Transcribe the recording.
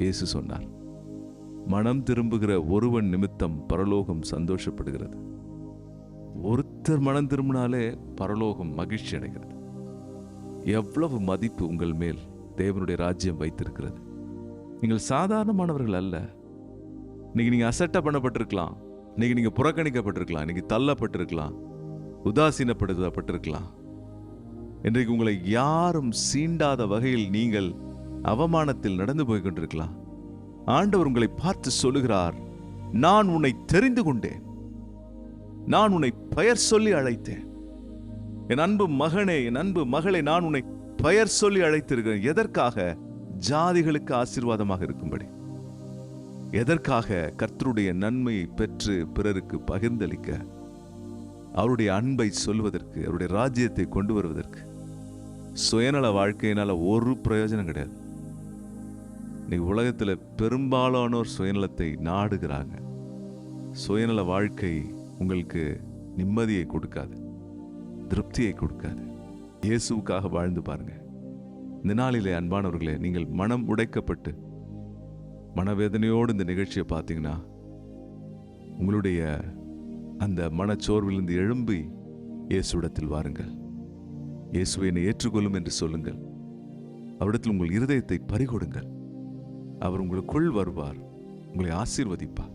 இயேசு சொன்னார். மனம் திரும்புகிற ஒருவன் நிமித்தம் பரலோகம் சந்தோஷப்படுகிறது. ஒருத்தர் மனம் திரும்பினாலே பரலோகம் மகிழ்ச்சி அடைகிறது. எவ்வளவு மதிப்பு உங்கள் மேல் தேவனுடைய ராஜ்யம் வைத்திருக்கிறது. நீங்கள் சாதாரணமானவர்கள் அல்ல. இன்னைக்கு நீங்க அசட்டை பண்ணப்பட்டிருக்கலாம். இன்னைக்கு நீங்க புறக்கணிக்கப்பட்டிருக்கலாம். இன்னைக்கு தள்ளப்பட்டிருக்கலாம். உதாசீனப்படுத்தப்பட்டிருக்கலாம். இன்றைக்கு உங்களை யாரும் சீண்டாத வகையில் நீங்கள் அவமானத்தில் நடந்து போய் கொண்டிருக்கலாம் ஆண்டவர் உங்களை பார்த்து சொல்லுகிறார் நான் உன்னை தெரிந்து கொண்டேன். நான் உன்னை பெயர் சொல்லி அழைத்தேன். என் அன்பு மகனே என் அன்பு மகளை நான் உன்னை பெயர் சொல்லி அழைத்திருக்கிறேன். எதற்காக? ஜாதிகளுக்கு ஆசீர்வாதமாக இருக்கும்படி. எதற்காக? கர்த்தருடைய நன்மையை பெற்று பிறருக்கு பகிர்ந்தளிக்க. அவருடைய அன்பை சொல்வதற்கு அவருடைய ராஜ்யத்தை கொண்டு வருவதற்கு. சுயநல வாழ்க்கையினால ஒரு பிரயோஜனம் கிடையாது. இன்னைக்கு உலகத்துல பெரும்பாலானோர் சுயநலத்தை நாடுகிறாங்க. சுயநல வாழ்க்கை உங்களுக்கு நிம்மதியை கொடுக்காது. திருப்தியை கொடுக்காது. இயேசுவுக்காக வாழ்ந்து பாருங்க. இந்த நாளிலே அன்பானவர்களே நீங்கள் மனம் உடைக்கப்பட்டு மனவேதனையோடு இந்த நிகழ்ச்சியை பார்த்தீங்கன்னா உங்களுடைய அந்த மனச்சோர்விலிருந்து எழும்பி இயேசுவிடத்தில் வாருங்கள். இயேசுவை என்னை ஏற்றுக்கொள்ளும் என்று சொல்லுங்கள். அவரிடத்தில் உங்கள் இருதயத்தை பறிகொடுங்கள். அவர் உங்களுக்குள் வருவார் உங்களை ஆசீர்வதிப்பார்.